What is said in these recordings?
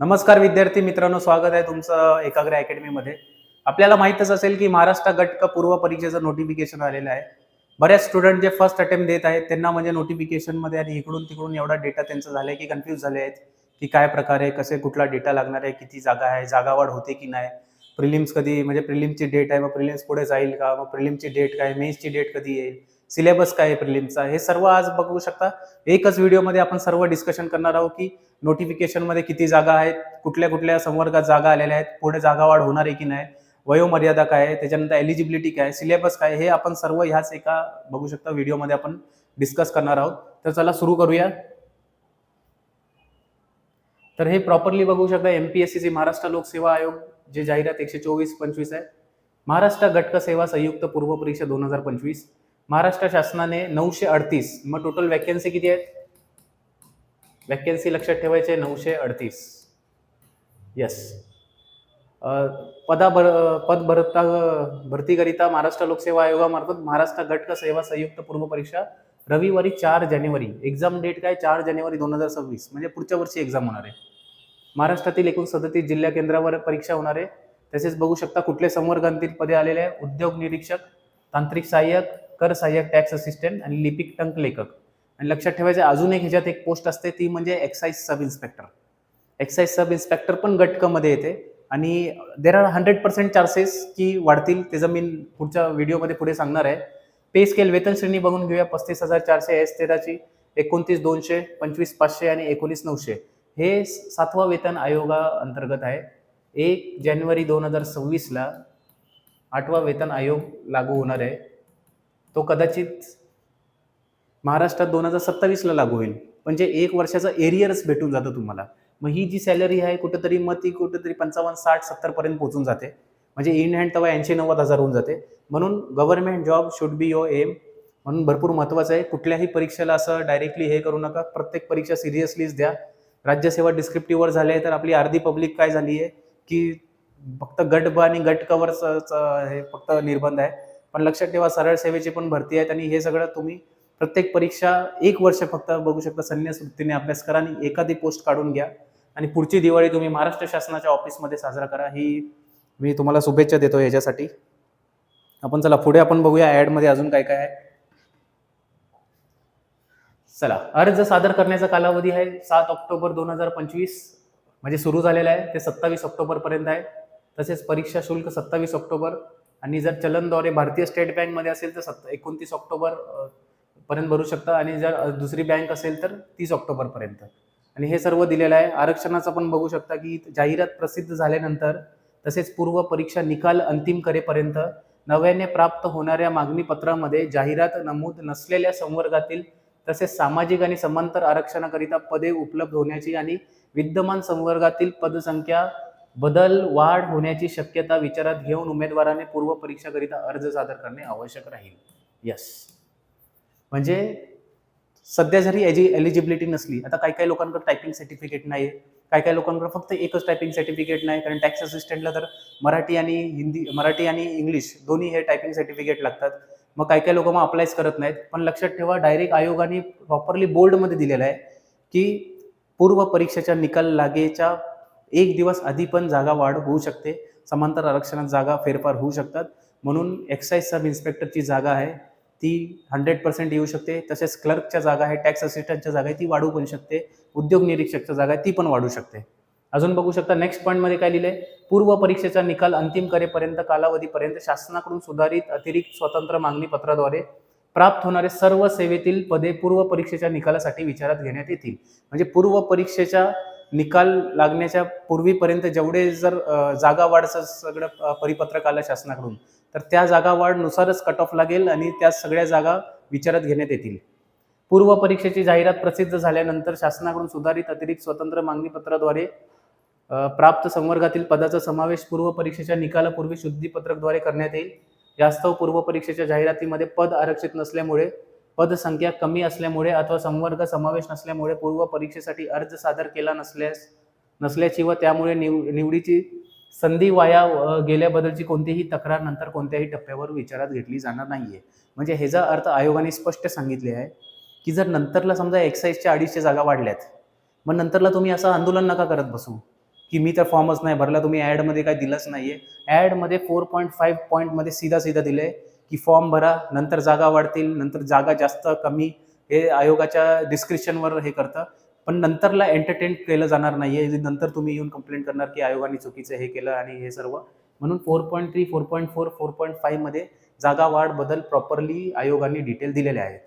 नमस्कार विद्यार्थी मित्रांनो स्वागत आहे तुमचं एकाग्र अकॅडमीमध्ये. आपल्याला माहितच असेल की महाराष्ट्र गट क पूर्व परीक्षेचं नोटिफिकेशन आलेलं आहे. बऱ्याच स्टुडंट जे फर्स्ट अटेम्प्ट देत आहेत त्यांना म्हणजे नोटिफिकेशनमध्ये आणि इकडून तिकडून एवढा डेटा त्यांचा झालाय की कन्फ्यूज झाले आहेत की काय प्रकारे कसे कुठला डेटा लागणार आहे किती जागा आहे जागावाढ होते की नाही? प्रिलिम्स कधी म्हणजे प्रिलिम्सची डेट आहे मग प्रिलिम्स पुढे जाईल का? मग प्रिलिमची डेट काय? मेन्सची डेट कधी येईल? सिलेबस काय आहे प्रिलिम्सचा हे सर्व आज बघू शकता. एकच व्हिडिओमध्ये आपण सर्व डिस्कशन करणार आहोत की नोटिफिकेशनमध्ये किती जागा आहेत कुठल्या कुठल्या संवर्गात जागा आलेल्या आहेत पुढे जागा वाढ होणार आहे की नाही वयोमर्यादा काय आहे त्याच्यानंतर एलिजिबिलिटी काय सिलेबस काय हे आपण सर्व ह्याच एका बघू शकता व्हिडिओमध्ये आपण डिस्कस करणार आहोत. तर चला सुरू करूया. तर हे प्रॉपरली बघू शकता M P S C Maharashtra लोकसेवा आयोग जे जाहिरात एकशे चोवीस पंचवीस आहे. महाराष्ट्र घटक सेवा संयुक्त पूर्व परीक्षा दोन हजार पंचवीस. महाराष्ट्र शासनाने नऊशे अडतीस मग टोटल वॅकन्सी किती आहेत वॅकन्सी लक्षात ठेवायचे नऊशे अडतीस. येस पदा भर पद भरता भरतीकरिता महाराष्ट्र लोकसेवा आयोगामार्फत महाराष्ट्र घटक सेवा संयुक्त पूर्व परीक्षा रविवारी चार जानेवारी. एक्झाम डेट काय? चार जानेवारी दोन हजार सव्वीस. म्हणजे पुढच्या वर्षी एक्झाम होणार आहे. महाराष्ट्रातील एकूण सदतीस जिल्हा केंद्रावर परीक्षा होणार आहे. तसेच बघू शकता कुठले संवर्गांतील पदे आलेले आहे. उद्योग निरीक्षक तांत्रिक सहाय्यक कर सहाय्यक टॅक्स असिस्टंट आणि लिपिक टंक लेखक आणि लक्षात ठेवायचं अजून एक ह्याच्यात एक पोस्ट असते ती म्हणजे excise sub inspector excise sub inspector पण गटकमध्ये येते. आणि there are hundred percent chances की वाढतील त्याचं मी पुढच्या व्हिडिओमध्ये पुढे सांगणार आहे. पे स्केल वेतन श्रेणी बघून घेऊया पस्तीस हजार चारशे एस तेराची एकोणतीस दोनशे पंचवीस पाचशे आणि एकोणीस नऊशे. हे सातवा वेतन आयोगा अंतर्गत आहे. एक जानेवारी दोन हजार सव्वीसला आठवा वेतन आयोग लागू होणार आहे. तो कदाचित महाराष्ट्रात दोन हजार सत्तावीसला लागू होईल. म्हणजे एक वर्षाचा एरियरच भेटून जातं तुम्हाला. मग ही जी सॅलरी आहे कुठंतरी मग ती कुठंतरी पंचावन्न साठ सत्तरपर्यंत पोहोचून जाते. म्हणजे इन हँड तेव्हा ऐंशी नव्वद हजार होऊन जाते. म्हणून government job should be your aim म्हणून भरपूर महत्त्वाचं आहे. कुठल्याही परीक्षेला असं डायरेक्टली हे करू नका. प्रत्येक परीक्षा सिरियसलीच द्या. राज्यसेवा डिस्क्रिप्टिव्हवर झाले तर आपली अर्धी पब्लिक काय झाली आहे? की फक्त गट ब आणि गट कवरचं हे फक्त निर्बंध आहे. पण लक्षात ठेवा सरळ सेवेची पण भरती आहेत आणि हे सगळं तुम्ही प्रत्येक परीक्षा एक वर्ष फक्त बघू शकता संन्यास वृत्तीने अभ्यास करा आणि एखादी पोस्ट काढून घ्या. आणि पुढची दिवाळी तुम्ही महाराष्ट्र शासनाच्या ऑफिसमध्ये साजरा करा. ही मी तुम्हाला शुभेच्छा देतो याच्यासाठी. आपण चला पुढे आपण बघूया ॲडमध्ये अजून काय काय आहे. चला अर्ज सादर करण्याचा कालावधी आहे सात ऑक्टोबर दोन हजार पंचवीस. म्हणजे सुरू झालेला आहे ते सत्तावीस ऑक्टोबरपर्यंत आहे. तसेच परीक्षा शुल्क सत्तावीस ऑक्टोबर. आणि जर चलनद्वारे भारतीय स्टेट बँकमध्ये असेल तर सत्ता एकोणतीस ऑक्टोबर पर्यंत भरू शकता आणि जर दुसरी बँक असेल तर तीस ऑक्टोबरपर्यंत. आणि हे सर्व दिलेलं आहे. आरक्षणाचं पण बघू शकता की जाहिरात प्रसिद्ध झाल्यानंतर तसेच पूर्व परीक्षा निकाल अंतिम करेपर्यंत नव्याने प्राप्त होणाऱ्या मागणी पत्रामध्ये जाहिरात नमूद नसलेल्या संवर्गातील तसेच सामाजिक आणि समांतर आरक्षणाकरिता पदे उपलब्ध होण्याची आणि विद्यमान संवर्गातील पदसंख्या बदल वाढ होण्याची शक्यता विचारात घेऊन उमेदवाराने पूर्व परीक्षाकरिता अर्ज सादर करणे आवश्यक राहील. यस. म्हणजे सध्या जरी एजी एलिजिबिलिटी नसली आता काही काही लोकांकडे टायपिंग सर्टिफिकेट नाही काही काही लोकांकडे फक्त एकच टायपिंग सर्टिफिकेट नाही कारण टॅक्स असिस्टंटला तर मराठी आणि हिंदी मराठी आणि इंग्लिश दोन्ही हे टायपिंग सर्टिफिकेट लागतात. मग काही काही लोक मग अप्लायच करत नाहीत. पण लक्षात ठेवा डायरेक्ट आयोगाने प्रॉपरली बोर्डमध्ये दिलेलं आहे की पूर्व परीक्षेच्या निकाल लागेच्या एक दिवस आधी पण जागा वाढ होऊ शकते. समांतर आरक्षणात जागा फेरफार होऊ शकतात. म्हणून एक्साईज सब इन्स्पेक्टरची जागा आहे. ती हंड्रेड पर्सेंट येऊ शकते. तसेच क्लर्कच्या जागा आहे टॅक्स असिस्टंटच्या जागा आहे ती वाढू पण शकते. उद्योग निरीक्षकच्या जागा आहे ती पण वाढू शकते. अजून बघू शकता नेक्स्ट पॉईंटमध्ये काय लिहिलंय? पूर्व परीक्षेचा निकाल अंतिम करेपर्यंत कालावधीपर्यंत शासनाकडून सुधारित अतिरिक्त स्वतंत्र मागणी पत्राद्वारे प्राप्त होणारे सर्व सेवेतील पदे पूर्व परीक्षेच्या निकालासाठी विचारात घेण्यात येतील. म्हणजे पूर्व परीक्षेच्या निकाल लागण्याच्या पूर्वीपर्यंत जेवढे जर जागा वाढचं सगळं परिपत्रक आलं शासनाकडून तर त्या जागा वाढनुसारच कट ऑफ लागेल आणि त्या सगळ्या जागा विचारात घेण्यात येतील. पूर्व परीक्षेची जाहिरात प्रसिद्ध झाल्यानंतर शासनाकडून सुधारित अतिरिक्त स्वतंत्र मागणीपत्राद्वारे प्राप्त संवर्गातील पदाचा समावेश पूर्व परीक्षेच्या निकालापूर्वी शुद्धीपत्रकद्वारे करण्यात येईल. यास्तव पूर्व परीक्षेच्या जाहिरातीमध्ये पद आरक्षित नसल्यामुळे पदसंख्या कमी असल्यामुळे अथवा संवर्ग समावेश नसल्यामुळे पूर्व परीक्षेसाठी अर्ज सादर केला नसल्यास नसल्याची व त्यामुळे निव निवडीची संधी वाया गेल्याबद्दलची कोणतीही तक्रार नंतर कोणत्याही टप्प्यावर विचारात घेतली जाणार नाहीये. म्हणजे ह्याचा अर्थ आयोगाने स्पष्ट सांगितले आहे की जर नंतरला समजा एक्साईजच्या अडीचशे जागा वाढल्यात मग नंतरला तुम्ही असं आंदोलन नका करत बसू की मी तर फॉर्मच नाही भरला तुम्ही ॲडमध्ये काय दिलंच नाही आहे ॲडमध्ये फोर पॉईंट फाईव्ह पॉईंटमध्ये सीधा सीधा आहे की फॉर्म भरा नंतर जागा वाढतील नंतर जागा जास्त कमी हे आयोगाच्या डिस्क्रिप्शनवर हे करतं. पण नंतरला एंटरटेन केलं जाणार नाही आहे नंतर तुम्ही येऊन कंप्लेंट करणार की आयोगाने चुकीचं हे केलं आणि हे सर्व. म्हणून four point three four point four four point फाईव्हमध्ये जागा वाढ बदल प्रॉपरली आयोगाने डिटेल दिलेले आहेत.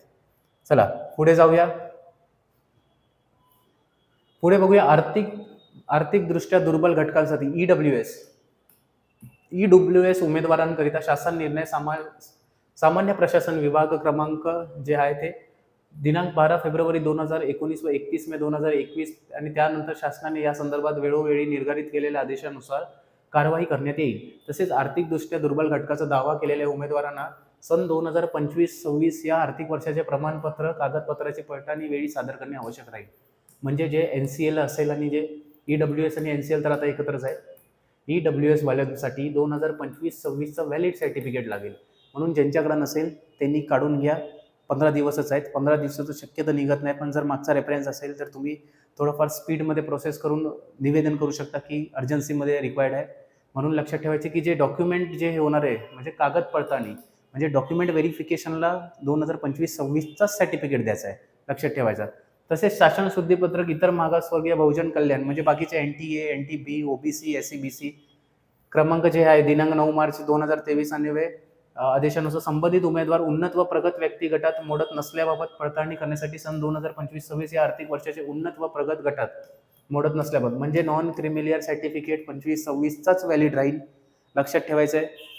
चला पुढे जाऊया. पुढे बघूया आर्थिक आर्थिकदृष्ट्या दुर्बल घटकांसाठी E W S E W S उमेदवारांकरिता शासन निर्णय सामा सामान्य प्रशासन विभाग क्रमांक जे आहे ते दिनांक बारा फेब्रुवारी दोन हजार एकोणीस व एकतीस मे दोन हजार एकवीस आणि त्यानंतर शासनाने या संदर्भात वेळोवेळी निर्धारित केलेल्या आदेशानुसार कारवाई करण्यात येईल. तसेच आर्थिकदृष्ट्या दुर्बल घटकाचा दावा केलेल्या उमेदवारांना सन दोन हजार पंचवीस सव्वीस या आर्थिक वर्षाचे प्रमाणपत्र कागदपत्राची पडताळणी वेळी सादर करणे आवश्यक राहील. म्हणजे जे एन सी एल असेल आणि जे ई डब्ल्यू एस आणि एन सी एल तर आता एकत्रच आहे. ई डब्ल्यू एस वाल्यांसाठी दोन हजार पंचवीस सव्वीसचं व्हॅलिड सर्टिफिकेट लागेल. म्हणून ज्यांच्याकडं नसेल त्यांनी काढून घ्या. पंधरा दिवसच आहेत. पंधरा दिवसाचं शक्यतो निघत नाही पण जर मागचा रेफरन्स असेल तर तुम्ही थोडंफार स्पीडमध्ये प्रोसेस करून निवेदन करू शकता की अर्जन्सीमध्ये रिक्वायर्ड आहे. म्हणून लक्षात ठेवायचे की जे डॉक्युमेंट जे हे होणार आहे म्हणजे कागद पडताळणी म्हणजे डॉक्युमेंट व्हेरिफिकेशनला दोन हजार पंचवीस सव्वीसचाच सर्टिफिकेट द्यायचा आहे. लक्षात ठेवायचा. तसेच शासन शुद्धीपत्रक इतर मागासवर्गीय बहुजन कल्याण म्हणजे बाकीचे N T A N T B OBC S C B C क्रमांक जे आहे दिनांक नऊ मार्च दोन हजार तेवीस आणि वे आदेशानुसार संबंधित उमेदवार उन्नत व प्रगत व्यक्ती गटात मोडत नसल्याबाबत पडताळणी करण्यासाठी सन दोन हजार पंचवीस सव्वीस या आर्थिक वर्षाचे उन्नत व प्रगत गटात मोडत नसल्याबाबत म्हणजे नॉन क्रिमिलियर सर्टिफिकेट पंचवीस सव्वीसचाच व्हॅलिड राहील. लक्षात ठेवायचं आहे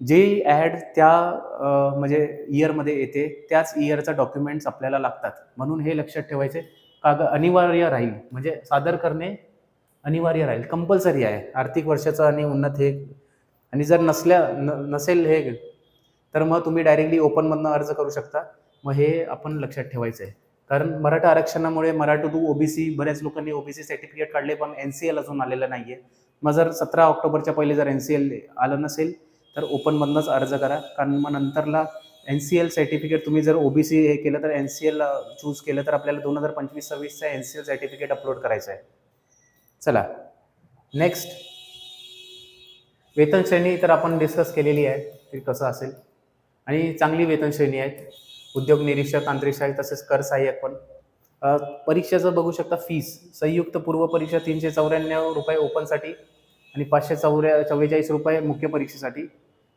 जी ॲड त्या म्हणजे इयरमध्ये येते त्याच इयरचा डॉक्युमेंट्स आपल्याला लागतात. म्हणून हे लक्षात ठेवायचे काग अनिवार्य राहील म्हणजे सादर करणे अनिवार्य राहील कंपल्सरी आहे. आर्थिक वर्षाचं आणि उन्नत हे आणि जर नसल्या न नसेल हे तर मग तुम्ही डायरेक्टली ओपनमधनं अर्ज करू शकता. मग हे आपण लक्षात ठेवायचं आहे कारण मराठा आरक्षणामुळे मराठा टू ओबीसी बऱ्याच लोकांनी ओबीसी सर्टिफिकेट काढले पण एन सी एल अजून आलेलं नाही आहे मग जर सतरा ऑक्टोबरच्या पहिले जर एन सी एल आलं नसेल तर ओपनमधनंच अर्ज करा. कारण मग नंतरला एन सी एल सर्टिफिकेट तुम्ही जर ओबीसी हे केलं तर एन सी एल चूज केलं तर आपल्याला दोन हजार पंचवीस सव्वीसचं N C L certificate upload करायचं आहे चला. नेक्स्ट वेतन श्रेणी तर आपण डिस्कस केलेली आहे ते कसं असेल. आणि चांगली वेतनश्रेणी आहेत. उद्योग निरीक्षक तांत्रिक सहाय्यक तसेच कर सहाय्यक पण. परीक्षेचं बघू शकता फीस संयुक्त पूर्व परीक्षा तीनशे चौऱ्याण्णव रुपये ओपनसाठी आणि पाचशे चौऱ्या चव्वेचाळीस रुपये मुख्य परीक्षेसाठी.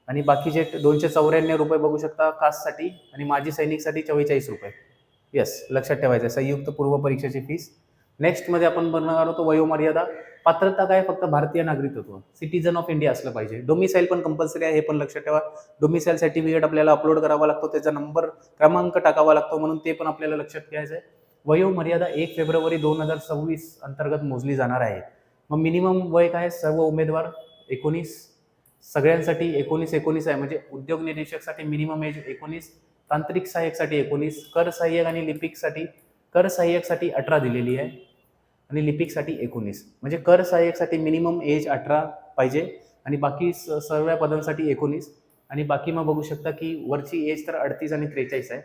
आणि बाकीचे दोनशे चौऱ्याण्णव रुपये बघू शकता कास्टसाठी आणि माजी सैनिकसाठी चव्वेचाळीस रुपये. येस लक्षात ठेवायचं आहे संयुक्त पूर्व परीक्षेची फीस नेक्स्टमध्ये आपण बनणार होतो वयोमर्यादा. पात्रता काय? फक्त भारतीय नागरिकत्व. सिटीजन ऑफ इंडिया असलं पाहिजे. डोमिसाईल पण कंपल्सरी आहे हे पण लक्षात ठेवा. डोमिसाईल सर्टिफिकेट आपल्याला अपलोड करावा लागतो त्याचा नंबर क्रमांक टाकावा लागतो म्हणून ते पण आपल्याला लक्षात घ्यायचं आहे वयोमर्यादा एक फेब्रुवारी दोन हजार सव्वीस अंतर्गत मोजली जाणार आहे. मग मिनिमम वय काय? सर्व उमेदवार एकोणीस. सगळ्यांसाठी एकोणीस एकोणीस आहे. म्हणजे उद्योग निरीक्षकसाठी मिनिमम एज एकोणीस तांत्रिक सहाय्यकसाठी एकोणीस कर सहाय्यक आणि लिपिकसाठी कर सहाय्यकसाठी अठरा दिलेली आहे. आणि लिपिकसाठी एकोणीस. म्हणजे कर सहाय्यकसाठी मिनिमम एज अठरा पाहिजे आणि बाकी स सर्व पदांसाठी एकोणीस. आणि बाकी मग बघू शकता की वरची एज तर अडतीस आणि त्रेचाळीस आहे.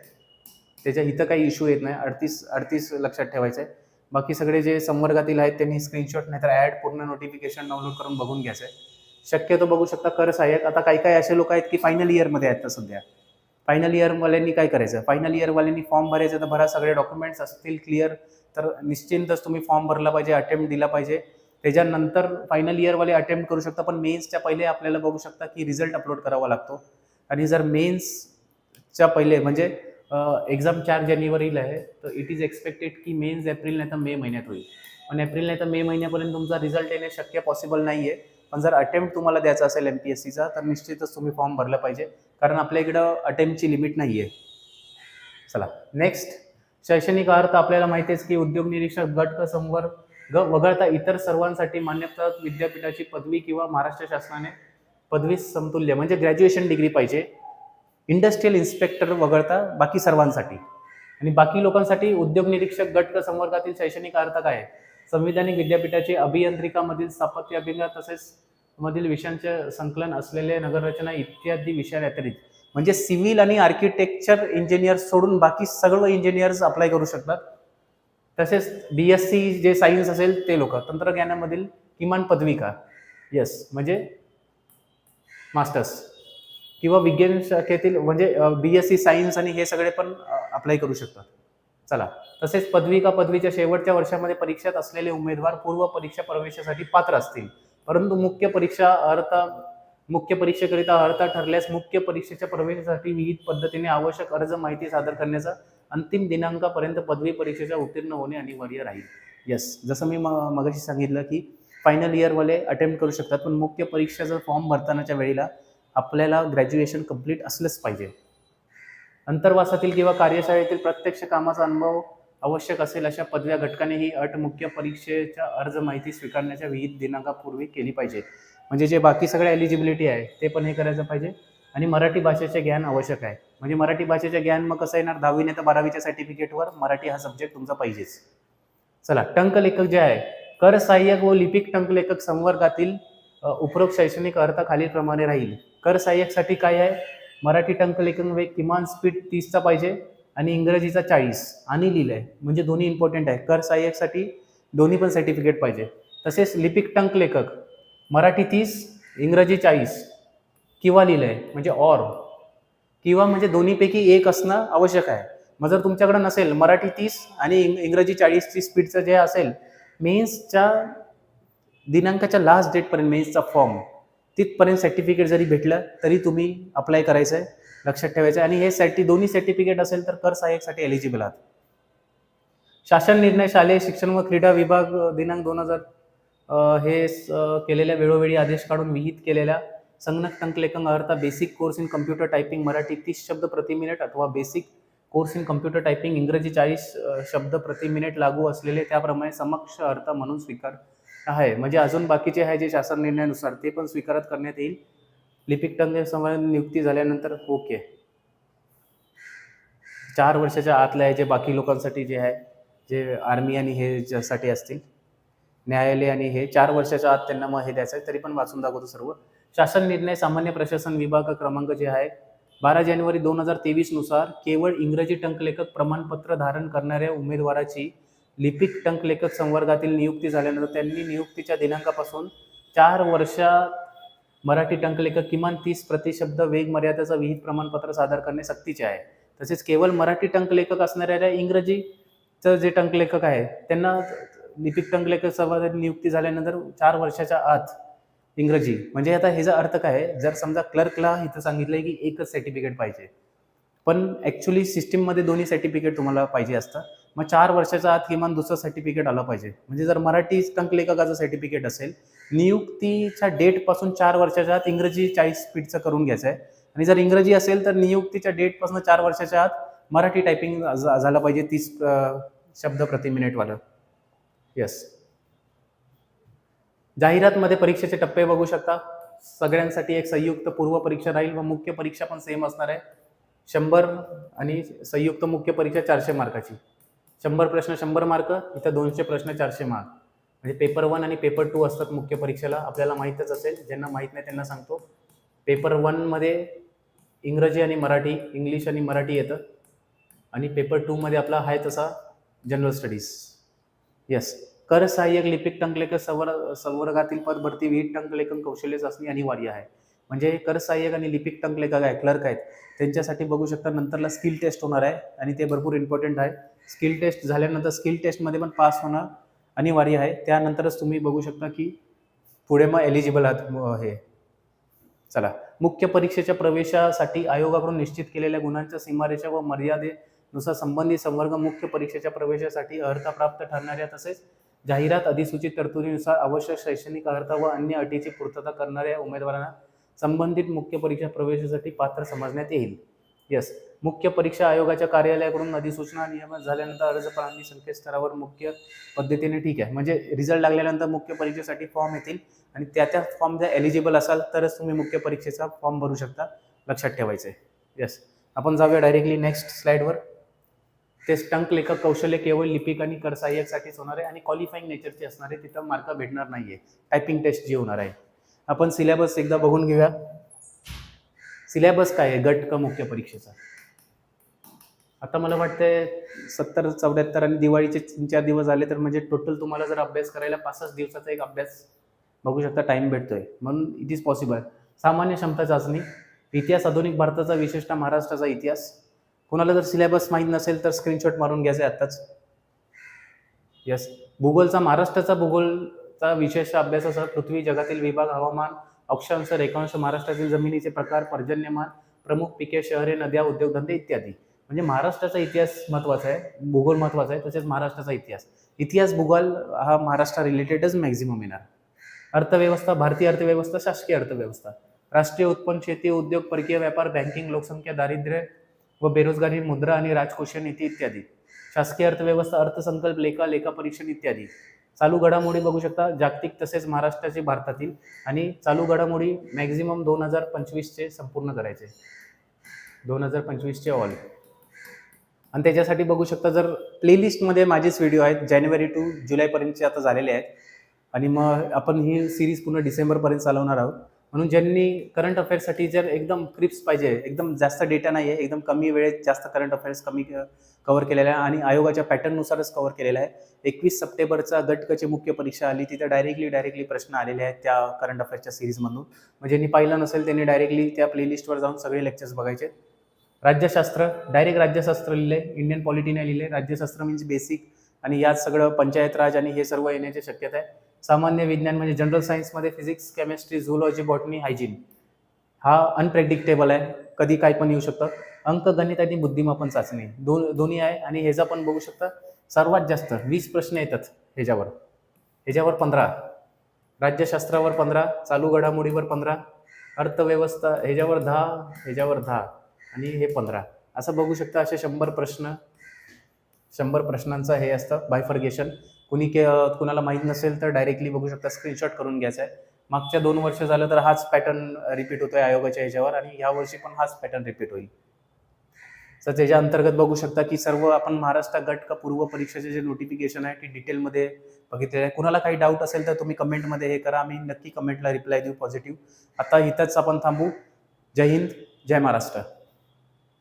त्याच्या इथं काही इश्यू येत नाही. अडतीस अडतीस लक्षात ठेवायचं आहे बाकी सगळे जे संवर्गातील आहेत त्यांनी स्क्रीनशॉट नाही तर ॲड पूर्ण नोटिफिकेशन डाउनलोड करून बघून घ्यायचं आहे शक्यतो बघू शकता कर सहाय्यक. आता काही काही असे लोक आहेत की फायनल इयरमध्ये आहेत तर सध्या. फायनल इयरवाल्यांनी काय करायचं? फायनल इयरवाल्यांनी फॉर्म भरायचं तर भरा. सगळे डॉक्युमेंट्स असतील क्लिअर तर निश्चिंतच तुम्ही फॉर्म भरला पाहिजे अटेम्प्ट दिला पाहिजे. त्याच्यानंतर फायनल इयरवाले अटेम्प्ट करू शकता पण मेन्सच्या पहिले आपल्याला बघू शकता की रिझल्ट अपलोड करावा लागतो. आणि जर मेन्सच्या पहिले म्हणजे एक्झाम चार जानेवारीला आहे तर इट इज एक्सपेक्टेड की मेन्स एप्रिल नाही तर मे महिन्यात होईल. पण एप्रिल नाही तर मे महिन्यापर्यंत तुमचा रिझल्ट येणे शक्य पॉसिबल नाही आहे पण जर अटेम्प्ट तुम्हाला द्यायचा असेल एम पी एस सीचा तर निश्चितच तुम्ही फॉर्म भरला पाहिजे. कारण आपल्या इकडं अटेम्प्टची लिमिट नाही आहे चला नेक्स्ट शैक्षणिक अर्थ आपल्याला माहिती आहे की उद्योग निरीक्षक गट क समवर ग वगळता इतर सर्वांसाठी मान्यता विद्यापीठाची पदवी किंवा महाराष्ट्र शासनाने पदवी समतुल्य म्हणजे ग्रॅज्युएशन डिग्री पाहिजे. इंडस्ट्रियल इन्स्पेक्टर वगळता बाकी सर्वांसाठी. आणि बाकी लोकांसाठी उद्योग निरीक्षक गट क संवर्गातील शैक्षणिक अर्थ काय? संविधानिक विद्यापीठाचे अभियांत्रिकामधील स्थापत्य अभिनय तसेच मधील विषयांचे संकलन असलेले नगररचना इत्यादी विषया व्यतिरिक्त म्हणजे सिव्हिल आणि आर्किटेक्चर इंजिनियर्स सोडून बाकी सगळं इंजिनियर्स अप्लाय करू शकतात. तसेच बी एस सी जे सायन्स असेल ते लोक तंत्रज्ञानामधील किमान पदविका येस म्हणजे मास्टर्स किंवा विज्ञान शाखेतील म्हणजे बी एस सी सायन्स आणि हे सगळे पण अप्लाय करू शकतात. चला तसेच पदविका पदवीच्या शेवटच्या वर्षामध्ये परीक्षेत असलेले उमेदवार पूर्व परीक्षा प्रवेशासाठी पात्र असतील. परंतु मुख्य परीक्षा अर्थ मुख्य परीक्षेकरिता अर्थ ठरल्यास मुख्य परीक्षेच्या प्रवेशासाठी विविध पद्धतीने आवश्यक अर्ज माहिती सादर करण्याचा अंतिम दिनांकापर्यंत पदवी परीक्षेच्या उत्तीर्ण होणे अनिवार्य राहील. येस जसं मी म मगाशी सांगितलं की फायनल इयरवाले अटेम्प्ट करू शकतात पण मुख्य परीक्षेचा फॉर्म भरतानाच्या वेळेला आपल्याला ग्रॅज्युएशन कंप्लीट असलंच पाहिजे. अंतर्वासातील किंवा कार्यशाळेतील प्रत्यक्ष कामाचा अनुभव आवश्यक असेल अशा पदव्या घटकाने ही अट मुख्य परीक्षेच्या अर्ज माहिती स्वीकारण्याच्या विविध दिनांकापूर्वी केली पाहिजे. म्हणजे जे बाकी सगळे एलिजिबिलिटी आहे ते पण हे करायचं पाहिजे. आणि मराठी भाषेचे ज्ञान आवश्यक आहे. म्हणजे मराठी भाषेचे ज्ञान मग कसं येणार? दहावी नाही तर बारावीच्या सर्टिफिकेटवर मराठी हा सब्जेक्ट तुमचा पाहिजेच. चला टंकलेखक जे आहे कर सहाय्यक व लिपिक टंकलेखक संवर्गातील उपरोक्त शैक्षणिक अर्थ खालीलप्रमाणे राहील. कर सहाय्यकसाठी काय आहे? मराठी टंकलेखन वेग किमान स्पीड तीसचा पाहिजे आणि इंग्रजीचा चाळीस. आणि लिहिलं आहे म्हणजे दोन्ही इम्पॉर्टंट आहे. कर सहाय्यकसाठी दोन्ही पण सर्टिफिकेट पाहिजे. तसेच लिपिक टंकलेखक मराठी तीस इंग्रजी चाळीस किंवा लिहिलंय म्हणजे ऑर किंवा म्हणजे दोन्हीपैकी एक असणं आवश्यक आहे. मग जर तुमच्याकडे नसेल मराठी तीस आणि इंग इंग्रजी चाळीसची स्पीडचं जे असेल मेन्सच्या दिनांकाच्या लास्ट डेटपर्यंत मेन्सचा फॉर्म तिथपर्यंत सर्टिफिकेट जरी भेटलं तरी तुम्ही अप्लाय करायचं आहे लक्षात ठेवायचं आहे आणि हे साठी दोन्ही सर्टिफिकेट असेल तर कर सहाय्यकसाठी एलिजिबल आहात. शासन निर्णय शालेय शिक्षण व क्रीडा विभाग दिनांक दोन हजार हे स- केलेल्या वेळोवेळी आदेश काढून विहित केलेल्या संगणक टंकलेखन अर्थ basic course in computer typing Marathi तीस शब्द प्रति मिनिट अथवा basic course in computer typing इंग्रजी चाळीस शब्द प्रति मिनिट लागू असलेले त्याप्रमाणे समक्ष अर्थ म्हणून स्वीकार आहे. म्हणजे अजून बाकीचे आहे जे शासन निर्णयानुसार ते पण स्वीकारत करण्यात येईल. लिपिक टंक नियुक्ती झाल्यानंतर ओके. चार वर्षाच्या आतल्या आहे जे बाकी लोकांसाठी जे आहे जे आर्मी आणि हे ज्यासाठी असतील. न्यायालय आणि हे चार वर्षाच्या आत त्यांना मग हे द्यायचं आहे तरी पण वाचून दाखवतो सर्व. शासन निर्णय सामान्य प्रशासन विभाग क्रमांक जे आहे बारा जानेवारी दोन हजार तेवीसनुसार केवळ इंग्रजी टंकलेखक प्रमाणपत्र धारण करणाऱ्या उमेदवाराची लिपिक टंकलेखक संवर्गातील नियुक्ती झाल्यानंतर त्यांनी नियुक्तीच्या दिनांकापासून चार वर्षात मराठी टंकलेखक किमान तीस प्रतिशब्द वेग मर्यादेचा विहित प्रमाणपत्र सादर करणे सक्तीचे आहे. तसेच केवळ मराठी टंकलेखक असणाऱ्या इंग्रजीचं जे टंकलेखक आहे त्यांना लिपिक टंकलेखक संवर्गात नियुक्ती झाल्यानंतर चार वर्षाच्या आत इंग्रजी. म्हणजे आता ह्याचा अर्थ काय आहे जर समजा क्लर्कला इथं सांगितलंय की एकच सर्टिफिकेट पाहिजे पण ॲक्च्युली सिस्टीममध्ये दोन्ही सर्टिफिकेट तुम्हाला पाहिजे असतं मग चार वर्षाच्या आत किमान दुसरं सर्टिफिकेट आलं पाहिजे. म्हणजे जर मराठी टंकलेखकाचं सर्टिफिकेट असेल नियुक्तीच्या डेटपासून चार वर्षाच्या आत इंग्रजी चाळीस स्पीडचं करून घ्यायचं आहे आणि जर इंग्रजी असेल तर नियुक्तीच्या डेटपासून चार वर्षाच्या आत मराठी टायपिंग झालं पाहिजे तीस शब्द प्रति मिनिटवालं येस जाहिरातमध्ये परीक्षेचे टप्पे बघू शकता. सगळ्यांसाठी एक संयुक्त पूर्व परीक्षा राहील व मुख्य परीक्षा पण सेम असणार आहे. शंभर आणि संयुक्त मुख्य परीक्षा चारशे मार्काची. शंभर प्रश्न शंभर मार्क इथं दोनशे प्रश्न चारशे मार्क. म्हणजे पेपर वन आणि पेपर टू असतात मुख्य परीक्षेला. आपल्याला माहीतच असेल ज्यांना माहीत नाही त्यांना सांगतो. पेपर वनमध्ये इंग्रजी आणि मराठी इंग्लिश आणि मराठी येतं. आणि पेपर टूमध्ये आपला आहे तसा जनरल स्टडीज येस कर सहाय्यक लिपिक टंकलेखन संवर संवर्गातील पद भरती विहित टंकलेखन कौशल्य चाचणी अनिवार्य आहे. म्हणजे कर सहाय्यक आणि लिपिक टंकलेखक आहे क्लर्क आहेत. त्यांच्यासाठी बघू शकता नंतरला स्किल टेस्ट होणार आहे आणि ते भरपूर इम्पॉर्टंट आहे. स्किल टेस्ट झाल्यानंतर स्किल टेस्टमध्ये पण पास होणं अनिवार्य आहे. त्यानंतरच तुम्ही बघू शकता की पुढे मग एलिजिबल आहात हे. चला. मुख्य परीक्षेच्या प्रवेशासाठी आयोगाकडून निश्चित केलेल्या गुणांच्या सीमारेषा व मर्यादे नुसार संबंधित संवर्ग मुख्य परीक्षेच्या प्रवेशासाठी अर्हता प्राप्त ठरणाऱ्या तसेच जाहिरात अधिसूचित तरतुदीनुसार आवश्यक शैक्षणिक अर्हता व अन्य अटीची पूर्तता करणाऱ्या उमेदवारांना संबंधित मुख्य परीक्षा प्रवेशासाठी पात्र समजण्यात येईल. यस मुख्य परीक्षा आयोगाच्या कार्यालयाकडून अधिसूचना नियमित झाल्यानंतर अर्ज प्रणाली संकेतस्थळावर मुख्य पद्धतीने ठीक आहे. म्हणजे रिझल्ट लागल्यानंतर मुख्य परीक्षेसाठी फॉर्म येतील आणि त्या त्या फॉर्म जर एलिजिबल असाल तरच तुम्ही मुख्य परीक्षेचा फॉर्म भरू शकता. लक्षात ठेवायचं आहे येस आपण जाऊया डायरेक्टली नेक्स्ट स्लाईडवर ते स्टंक लेखक कौशल्य केवळ लिपिक आणि करसहाय्यकसाठीच होणार आहे आणि क्वालिफाईंग नेचरचे असणार आहे तिथं मार्क भेटणार नाही आहे टायपिंग टेस्ट जी होणार आहे. आपण सिलेबस एकदा बघून घेऊया. सिलेबस काय आहे? गट का मुख्य परीक्षेचा? आता मला वाटतंय सत्तर चौऱ्याहत्तर आणि दिवाळीचे तीन चार दिवस आले तर म्हणजे टोटल तुम्हाला जर अभ्यास करायला पाच दिवसाचा एक अभ्यास बघू शकता टाईम भेटतोय. म्हणून इट इज पॉसिबल सामान्य क्षमता चाचणी इतिहास आधुनिक भारताचा विशेषतः महाराष्ट्राचा इतिहास. कोणाला जर सिलेबस माहीत नसेल तर स्क्रीनशॉट मारून घ्यायचं आहे आत्ताच. यस भूगोलचा महाराष्ट्राचा भूगोलचा विशेष अभ्यास असा पृथ्वी जगातील विभाग हवामान अक्षांश रेखांश महाराष्ट्रातील जमिनीचे प्रकार पर्जन्यमान प्रमुख पिके शहरे नद्या उद्योगधंदे इत्यादी. म्हणजे महाराष्ट्राचा इतिहास महत्त्वाचा आहे भूगोल महत्त्वाचा आहे तसेच महाराष्ट्राचा इतिहास. इतिहास भूगोल हा महाराष्ट्र रिलेटेडच मॅक्झिमम येणार. अर्थव्यवस्था भारतीय अर्थव्यवस्था शासकीय अर्थव्यवस्था. राष्ट्रीय उत्पन्न शेती उद्योग परकीय व्यापार बँकिंग लोकसंख्या दारिद्र्य व बेरोजगारी मुद्रा आणि राजकोषीय नीती इत्यादी. शासकीय अर्थव्यवस्था अर्थसंकल्प लेखा लेखा परीक्षण इत्यादी. चालू घडामोडी बघू शकता. जागतिक तसेच महाराष्ट्राचे भारतातील आणि चालू घडामोडी मॅक्झिमम दोन हजार पंचवीसचे संपूर्ण करायचे. दोन हजार पंचवीसचे ऑल आणि त्याच्यासाठी बघू शकता जर प्लेलिस्टमध्ये माझेच व्हिडिओ आहेत. जानेवारी टू जुलैपर्यंतचे आता झालेले आहेत. आणि मग आपण ही सिरीज पूर्ण डिसेंबरपर्यंत चालवणार आहोत. म्हणून ज्यांनी करंट अफेअर्ससाठी जर एकदम क्रिप्स पाहिजे एकदम जास्त डेटा नाही आहे एकदम कमी वेळेत जास्त करंट अफेअर्स कमी कव्हर केलेला आहे आणि आयोगाच्या पॅटर्ननुसारच कव्हर केलेला आहे. एकवीस सप्टेंबरचा गटकची मुख्य परीक्षा आली तिथे डायरेक्टली डायरेक्टली प्रश्न आलेले आहेत त्या करंट अफेअर्सच्या सिरीजमधून मग ज्यांनी पाहिलं नसेल त्यांनी डायरेक्टली त्या प्लेलिस्टवर जाऊन सगळे लेक्चर्स बघायचे. राज्यशास्त्र डायरेक्ट राज्यशास्त्र लिहिले इंडियन पॉलिटीने लिहिले. राज्यशास्त्र मीन्स बेसिक आणि यात सगळं पंचायत राज आणि हे सर्व येण्याची शक्यता आहे. सामान्य विज्ञान म्हणजे जनरल सायन्समध्ये physics chemistry zoology botany hygiene हा अनप्रेडिक्टेबल आहे. कधी काय पण येऊ शकतं. अंक गणित आणि बुद्धिमापन चाचणी. दोन दोन्ही आहे आणि ह्याचा पण बघू शकता सर्वात जास्त वीस प्रश्न येतात ह्याच्यावर. ह्याच्यावर पंधरा. राज्यशास्त्रावर पंधरा चालू घडामोडीवर पंधरा अर्थव्यवस्था ह्याच्यावर दहा ह्याच्यावर दहा आणि हे पंधरा. असं बघू शकता असे शंभर प्रश्न. शंभर प्रश्नांचं हे असतं बायफर्गेशन कुणी के कुणाला माहीत नसेल तर डायरेक्टली बघू शकता स्क्रीनशॉट करून घ्यायचा आहे. मागच्या दोन वर्ष झालं तर हाच पॅटर्न रिपीट होतोय आयोगाच्या ह्याच्यावर आणि ह्या वर्षी पण हाच पॅटर्न रिपीट होईल. तर त्याच्या अंतर्गत बघू शकता की सर्व आपण महाराष्ट्र गट का पूर्व परीक्षेचे जे नोटिफिकेशन आहे ते डिटेलमध्ये बघितलेलं आहे. कुणाला काही डाऊट असेल तर तुम्ही कमेंटमध्ये हे करा. आम्ही नक्की कमेंटला रिप्लाय देऊ पॉझिटिव्ह आता इथंच आपण थांबू. जय हिंद जय महाराष्ट्र.